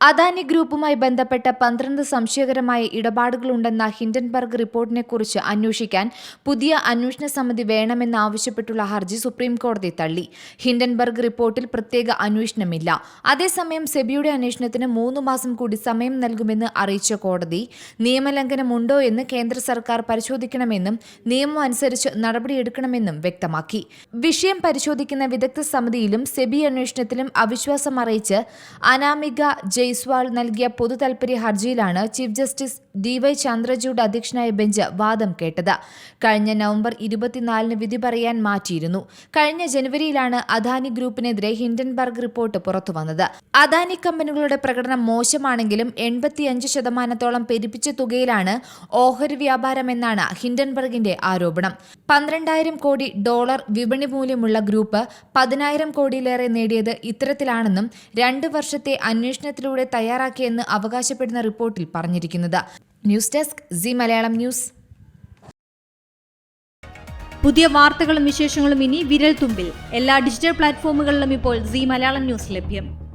അദാനി ഗ്രൂപ്പുമായി ബന്ധപ്പെട്ട പന്ത്രണ്ട് സംശയകരമായ ഇടപാടുകളുണ്ടെന്ന ഹിൻഡൻബർഗ് റിപ്പോർട്ടിനെക്കുറിച്ച് അന്വേഷിക്കാൻ പുതിയ അന്വേഷണ സമിതി വേണമെന്നാവശ്യപ്പെട്ടുള്ള ഹർജി സുപ്രീം കോടതി തള്ളി. ഹിൻഡൻബർഗ് റിപ്പോർട്ടിൽ പ്രത്യേക അന്വേഷണമില്ല. അതേസമയം സെബിയുടെ അന്വേഷണത്തിന് മൂന്ന് മാസം കൂടി സമയം നൽകുമെന്ന് അറിയിച്ച കോടതി നിയമലംഘനമുണ്ടോ എന്ന് കേന്ദ്ര സർക്കാർ പരിശോധിക്കണമെന്നും നിയമം അനുസരിച്ച് നടപടിയെടുക്കണമെന്നും വ്യക്തമാക്കി. വിഷയം പരിശോധിക്കുന്ന വിദഗ്ധ സമിതിയിലും സെബി അന്വേഷണത്തിലും അവിശ്വാസം അറിയിച്ച് അനാമിക ജയ്സ്വാൾ നൽകിയ പൊതു താൽപര്യ ഹർജിയിലാണ് chief justice D Y Chandrachud അധ്യക്ഷനായ ബെഞ്ച് വാദം കേട്ടത്. കഴിഞ്ഞ നവംബർ ഇരുപത്തിനാലിന് വിധി പറയാൻ മാറ്റിയിരുന്നു. കഴിഞ്ഞ ജനുവരിയിലാണ് അദാനി ഗ്രൂപ്പിനെതിരെ ഹിൻഡൻബർഗ് റിപ്പോർട്ട് പുറത്തുവന്നത്. അദാനി കമ്പനികളുടെ പ്രകടനം മോശമാണെങ്കിലും എൺപത്തിയഞ്ച് ശതമാനത്തോളം പെരുപ്പിച്ച തുകയിലാണ് ഓഹരി വ്യാപാരമെന്നാണ് ഹിൻഡൻബർഗിന്റെ ആരോപണം. പന്ത്രണ്ടായിരം കോടി ഡോളർ വിപണി മൂല്യമുള്ള ഗ്രൂപ്പ് പതിനായിരം കോടിയിലേറെ നേടിയത് ഇത്തരത്തിലാണെന്നും രണ്ട് വർഷത്തെ അന്വേഷണത്തിലൂടെ തയ്യാറാക്കിയെന്ന് അവകാശപ്പെടുന്ന റിപ്പോർട്ടിൽ പറഞ്ഞിരിക്കുന്നത്. News desk C Malayalam news. പുതിയ വാർത്തകളും വിശേഷങ്ങളും ഇനി വിരൽ തുമ്പിൽ എല്ലാ ഡിജിറ്റൽ പ്ലാറ്റ്ഫോമുകളിലും ഇപ്പോൾ സി മലയാളം ന്യൂസ് ലഭ്യം.